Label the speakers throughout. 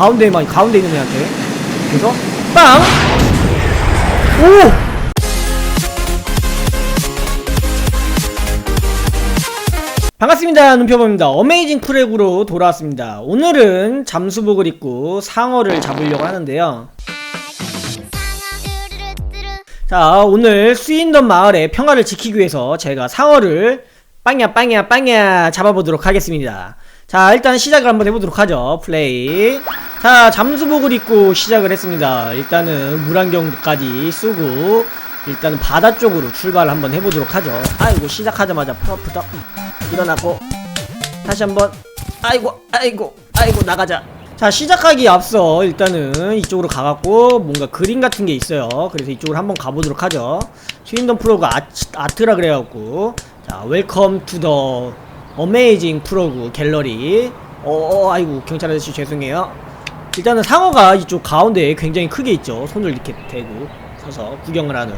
Speaker 1: 가운데만 가운데 있는 애한테 그래서 빵! 오! 반갑습니다. 눈표범입니다. 어메이징 프렉으로 돌아왔습니다. 오늘은 잠수복을 입고 상어를 잡으려고 하는데요. 자, 오늘 스윈던 마을의 평화를 지키기 위해서 제가 상어를 빵야 빵야 빵야 잡아보도록 하겠습니다. 자, 일단 시작을 한번 해보도록 하죠. 플레이. 자, 잠수복을 입고 시작을 했습니다. 일단은 물안경까지 쓰고 일단은 바다 쪽으로 출발을 한번 해보도록 하죠. 아이고 시작하자마자 퍼프덕 일어나고 다시 한번 아이고 아이고 아이고 나가자. 자 시작하기 앞서 일단은 이쪽으로 가갖고 뭔가 그림 같은 게 있어요. 그래서 이쪽으로 한번 가보도록 하죠. 스윈던 프로가 아, 아트라 그래갖고 자 웰컴 투 더 어메이징 프로그 갤러리. 어, 어 아이고 경찰 아저씨 죄송해요. 일단은 상어가 이쪽 가운데에 굉장히 크게 있죠. 손을 이렇게 대고 서서 구경을 하는.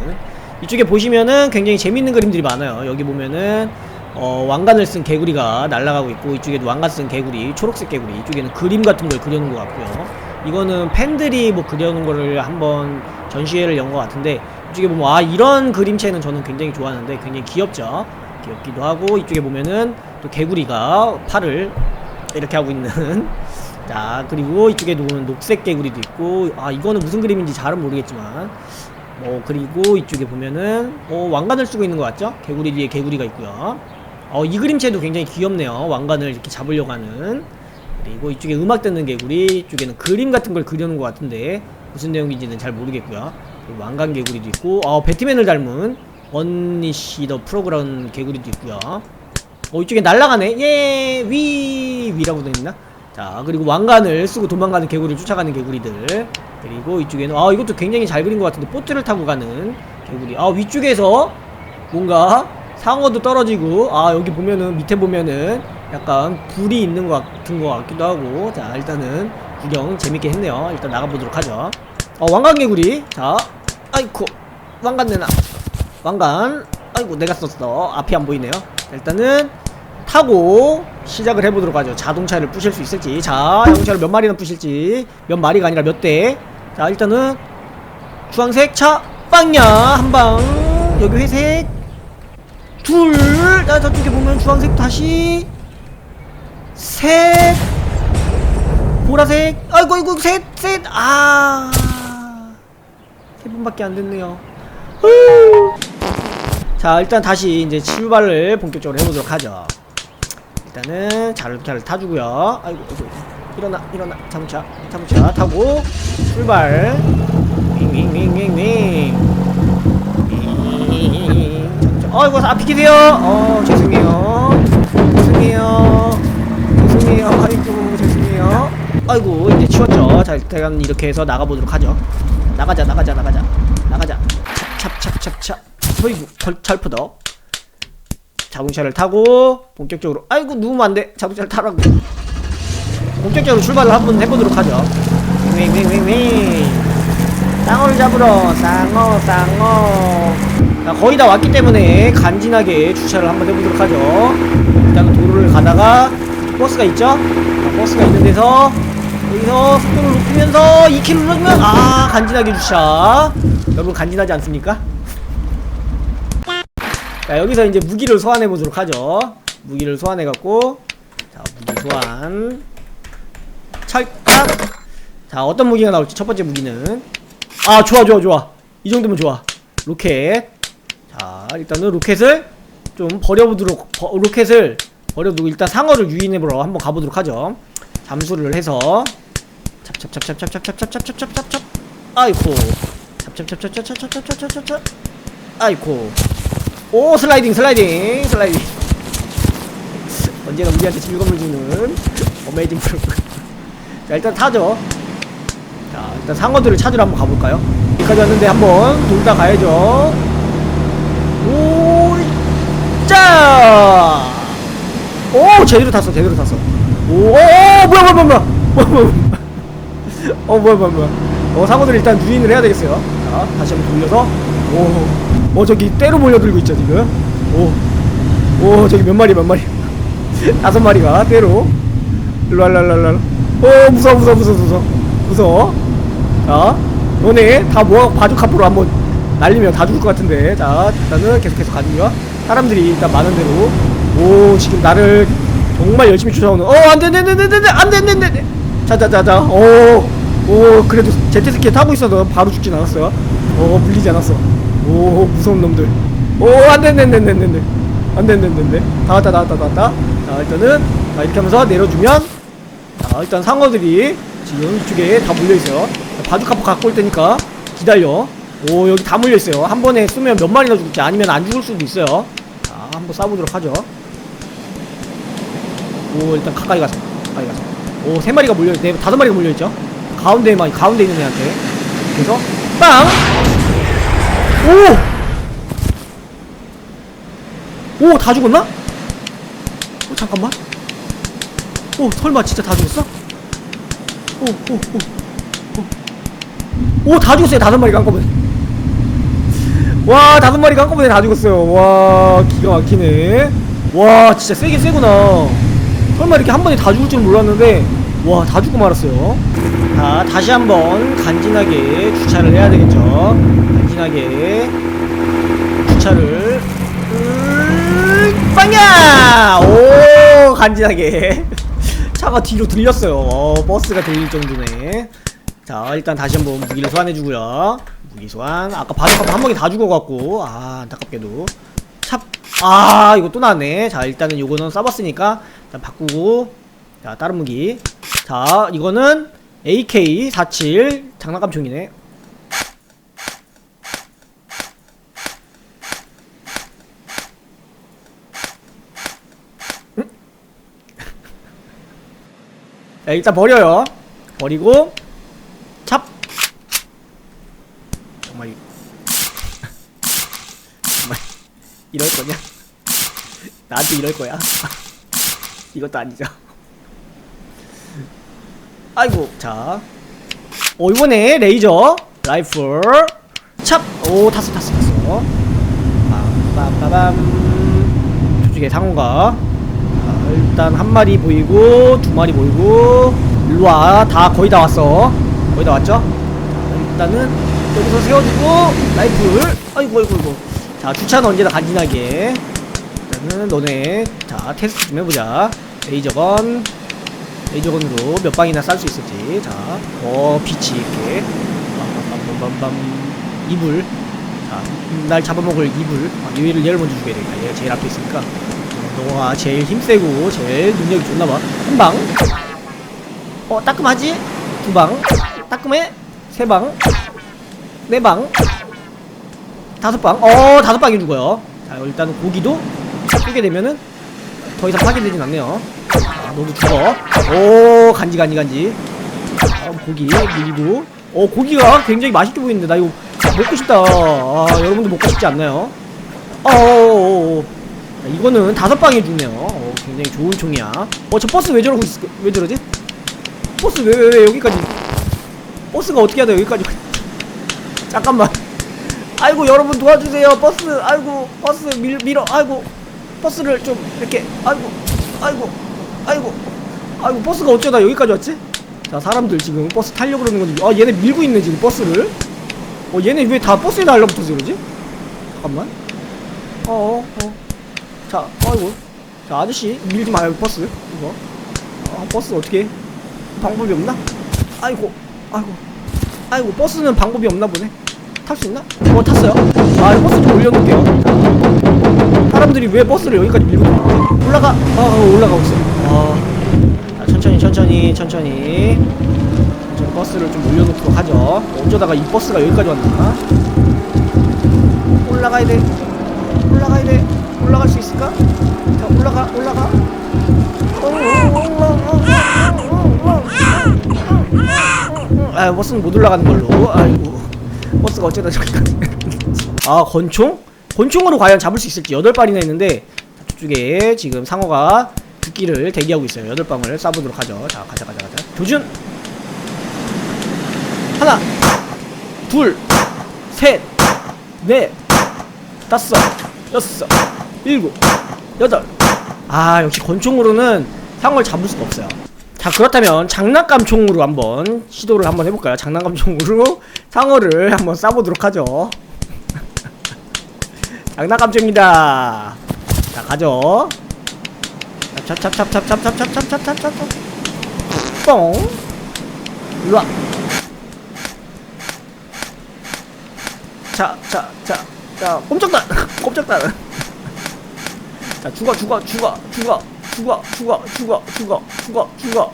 Speaker 1: 이쪽에 보시면은 굉장히 재밌는 그림들이 많아요. 여기 보면은 어, 왕관을 쓴 개구리가 날아가고 있고 이쪽에도 왕관 쓴 개구리, 초록색 개구리. 이쪽에는 그림 같은 걸 그려놓은 것 같고요. 이거는 팬들이 뭐 그려놓은 거를 한번 전시회를 연 것 같은데 이쪽에 보면 아 이런 그림체는 저는 굉장히 좋아하는데 굉장히 귀엽죠. 귀엽기도 하고 이쪽에 보면은 또 개구리가 팔을 이렇게 하고 있는 자 그리고 이쪽에 보면 녹색 개구리도 있고 아 이거는 무슨 그림인지 잘은 모르겠지만 뭐 그리고 이쪽에 보면은 어 왕관을 쓰고 있는 것 같죠? 개구리 뒤에 개구리가 있고요. 어 이 그림체도 굉장히 귀엽네요. 왕관을 이렇게 잡으려고 하는 그리고 이쪽에 음악 듣는 개구리 이쪽에는 그림 같은 걸 그려놓은 것 같은데 무슨 내용인지는 잘 모르겠고요. 왕관 개구리도 있고 어 배트맨을 닮은 언니시 더 프로그램 개구리도 있고요. 어 이쪽에 날아가네 예 위 위라고 되어있나? 자 그리고 왕관을 쓰고 도망가는 개구리를 쫓아가는 개구리들. 그리고 이쪽에는 아 이것도 굉장히 잘 그린 것 같은데 보트를 타고 가는 개구리. 아 위쪽에서 뭔가 상어도 떨어지고 아 여기 보면은 밑에 보면은 약간 불이 있는 것 같은 것 같기도 하고. 자 일단은 구경 재밌게 했네요. 일단 나가보도록 하죠. 어 왕관 개구리. 자 아이쿠. 왕관 내놔. 왕관. 아이고 내가 썼어. 앞이 안 보이네요. 자, 일단은 타고 시작을 해보도록 하죠. 자동차를 부실 수 있을지. 자 자동차를 몇 마리나 부실지. 몇 마리가 아니라 몇대자 일단은 주황색 차 빵야. 한방. 여기 회색. 둘자 저쪽에 보면 주황색 다시. 셋. 보라색. 아이고 이고 셋셋아세 번밖에 안 됐네요. 후. 자 일단 다시 이제 출발을 본격적으로 해보도록 하죠 일단은 자동차를 타주고요. 아이고 아이고 일어나 일어나. 자동차 자동차 타고 출발. 윙윙윙윙윙. 자동차 아이고 앞이 기세요. 어 죄송해요. 죄송해요. 죄송해요. 아이고 죄송해요. 아이고 이제 치웠죠? 자 일단 이렇게 해서 나가보도록 하죠. 나가자 나가자 나가자. 나가자. 찹찹찹찹찹. 어이구 철, 철푸덕 자동차를 타고 본격적으로 아이고 누우면 안돼. 자동차를 타라고. 본격적으로 출발을 한번 해보도록 하죠. 쌍어를 잡으러. 쌍어 쌍어. 자, 거의 다 왔기 때문에 간지나게 주차를 한번 해보도록 하죠. 일단 도로를 가다가 버스가 있죠? 자, 버스가 있는 데서 여기서 속도를 높이면서 2km 눌러주면 아 간지나게 주차. 여러분 간지나지 않습니까? 자 여기서 이제 무기를 소환해 보도록 하죠 무기를 소환해 갖고 자 무기 소환 찰칵 자 어떤 무기가 나올지 첫 번째 무기는 아 좋아 좋아 좋아 이 정도면 좋아 로켓 자 일단은 로켓을 좀 버려보도록 버, 로켓을 버려두고 일단 상어를 유인해보러 한번 가보도록 하죠 잠수를 해서 찹찹찹찹찹찹찹찹찹찹찹찹 아이코 찹찹찹찹찹찹찹찹찹찹찹 아이코 오 슬라이딩 슬라이딩 슬라이딩. 언제나 우리한테 즐거움을 주는 어메이징 프로 자 일단 타죠. 자 일단 상어들을 찾으러 한번 가볼까요? 여기까지 왔는데 한번 돌다 가야죠. 오짜! 오 제대로 탔어 제대로 탔어. 오, 오, 오 뭐야 뭐야 뭐야 뭐야. 뭐야 뭐야 어 뭐야 뭐야 뭐야. 어 상어들 일단 유인을 해야 되겠어요. 자 다시 한번 돌려서 오, 어 저기 때로 몰려들고 있죠 지금. 오, 오 저기 몇 마리 몇 마리? 다섯 마리가 때로. 일로 어 무서워 무서워 무서워 무서워. 무서워. 자 너네 다 모아 바둑 앞으로 한번 날리면 다 죽을 것 같은데. 자 일단은 계속해서 가주고요. 사람들이 일단 많은 대로. 오 지금 나를 정말 열심히 쫓아오는. 어 안돼 안돼 안돼 안돼 안돼 안돼 안돼 자자자자. 오 오 그래도 제트스키 타고 있어도 바로 죽진 않았어요. 어 물리지 않았어 오 무서운 놈들. 오 안돼네네네네네 안돼네네네 다 왔다 다 왔다 다 왔다. 자 일단은 자 이렇게 하면서 내려주면 자 일단 상어들이 지금 이쪽에 다 물려있어요. 바둑카포 갖고 올 테니까 기다려. 오 여기 다 물려있어요. 한 번에 쏘면 몇 마리나 죽을지 아니면 안 죽을 수도 있어요. 자 한번 싸보도록 하죠. 오 일단 가까이 가서 가까이 가서. 오 세 마리가 물려 네 다섯 마리가 물려있죠? 가운데만 가운데 있는 애한테. 그래서 빵! 오! 오 다 죽었나? 오 잠깐만. 오 설마 진짜 다 죽었어? 오오 오 오 다 죽었어요. 다섯 마리가 한꺼번에 와 다섯 마리가 한꺼번에 다 죽었어요. 와 기가 막히네. 와 진짜 세긴 세구나. 설마 이렇게 한 번에 다 죽을 줄 몰랐는데 와 다 죽고 말았어요. 자 다시 한번 간지나게 주차를 해야 되겠죠 간지나게 주차를 음, 빵야! 오 간지나게. 차가 뒤로 들렸어요. 어, 버스가 들릴 정도네. 자 일단 다시 한번 무기를 소환해주고요. 무기 소환. 아까 바둑값 한 방에 다 죽어갖고. 아 안타깝게도. 찹아 이거 또 나왔네. 자 일단은 요거는 써봤으니까 일단 바꾸고. 자 다른 무기. 자 이거는 AK47 장난감 총이네 자, 일단 버려요. 버리고 찹. 정말 이- 정말 이럴 거냐? 나한테 이럴 거야? 이것도 아니죠. 아이고 자. 오 이번에 레이저 라이플 찹. 오 탔어 탔어 탔어. 빰빰빰. 저쪽에 상어가 자, 일단 한 마리 보이고 두 마리 보이고 일로와. 다 거의 다 왔어. 거의 다 왔죠? 자, 일단은 여기서 세워주고 라이플 아이고 아이고 아이고. 자 주차는 언제나 간지나게. 일단은 너네 자 테스트 좀 해보자. 레이저건 레이저건으로 몇 방이나 쌀 수 있을지. 자어 빛이 이렇게. 빰빰빰빰빰 이불. 자 날 잡아먹을 이불. 아, 얘를 얘를 먼저 죽여야 되겠다 얘가 제일 앞에 있으니까 너가 제일 힘세고 제일 능력이 좋나봐. 한방. 어 따끔하지? 두방. 따끔해? 세방. 네방. 다섯방. 어 다섯방이 죽어요. 자 일단은 고기도 끄게 되면은 더 이상 파괴되진 않네요. 아 너도 죽어. 오 간지 간지 간지. 아, 고기 밀리고. 어 고기가 굉장히 맛있게 보이는데 나 이거 먹고 싶다. 아 여러분도 먹고 싶지 않나요? 이거는 다섯 방에 죽네요. 어, 굉장히 좋은 총이야. 어, 저 버스 왜 저러고 있, 왜 저러지? 버스 왜, 왜, 왜 여기까지? 버스가 어떻게 하다 여기까지? 잠깐만. 아이고, 여러분 도와주세요. 버스, 아이고, 버스 밀, 밀어, 아이고, 버스를 좀 이렇게, 아이고, 아이고, 아이고, 아이고, 버스가 어쩌다 여기까지 왔지? 자, 사람들 지금 버스 타려고 그러는 건데, 아, 얘네 밀고 있네, 지금 버스를. 어, 얘네 왜 다 버스에 달라붙어서 그러지? 잠깐만. 어, 어, 어. 자, 아이고. 자, 아저씨, 밀지 마요, 버스. 이거. 아, 버스 어떻게. 방법이 없나? 아이고, 아이고. 아이고, 버스는 방법이 없나 보네. 탈 수 있나? 어, 탔어요. 아, 버스 좀 올려놓을게요. 사람들이 왜 버스를 여기까지 밀고 있지? 올라가. 아, 어, 올라가고 있어. 아, 자, 천천히, 천천히, 천천히. 천천히 버스를 좀 올려놓도록 하죠. 어쩌다가 이 버스가 여기까지 왔나? 올라가야 돼. 올라가야 돼. 있을까? 자, 올라가, 올라가. 아, 버스는 못 올라가는 걸로. 아이고. 버스가 어쩌다 저기까지. 아, 권총? 권총으로 과연 잡을 수 있을지 여덟 발이나 있는데 저쪽에 지금 상어가 듣기를 대기하고 있어요. 여덟 방을 쏴보도록 하죠. 자, 가자, 가자, 가자. 조준. 하나, 둘, 셋, 넷, 다섯, 여섯, 일곱, 여덟. 아 역시 권총으로는 상어를 잡을 수가 없어요. 자 그렇다면 장난감 총으로 한번 시도를 한번 해볼까요? 장난감 총으로 상어를 한번 쏴보도록 하죠. 장난감 총입니다. 자 가죠. 찹찹찹찹찹찹찹찹찹찹찹찹 뻥 일로 와 자 자 자 자 꼼짝단 꼼짝단 자 죽어 죽어 죽어 죽어 죽어 죽어 죽어 죽어 죽어 죽어.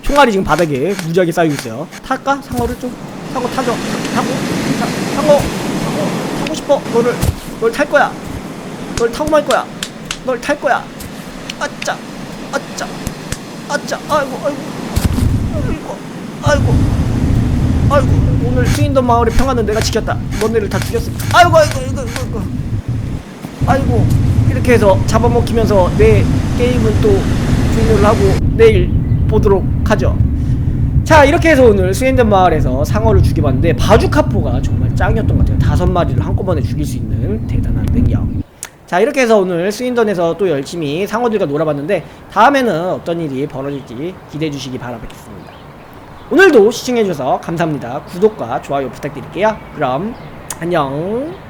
Speaker 1: 총알이 지금 바닥에 무지하게 쌓이고 있어요. 탈까? 상어를 좀 상어 타죠. 타고 자, 상어 상어 타고 싶어. 너를 널 탈 거야. 널 타고 말 거야. 널 탈 거야. 아짜 아짜 아짜. 아이고 아이고. 아이고 아이고. 아이고 오늘 스윈던 마을의 평화는 내가 지켰다. 너네를 다 죽였어. 아이고 아이고 아이고 아이고. 아이고 이렇게 해서 잡아먹히면서 내 게임은 또 종료를 하고 내일 보도록 하죠. 자 이렇게 해서 오늘 스윈던 마을에서 상어를 죽여봤는데 바주카포가 정말 짱이었던 것 같아요. 다섯 마리를 한꺼번에 죽일 수 있는 대단한 능력 자 이렇게 해서 오늘 스윈던에서 또 열심히 상어들과 놀아봤는데 다음에는 어떤 일이 벌어질지 기대해 주시기 바라겠습니다. 오늘도 시청해주셔서 감사합니다. 구독과 좋아요 부탁드릴게요. 그럼 안녕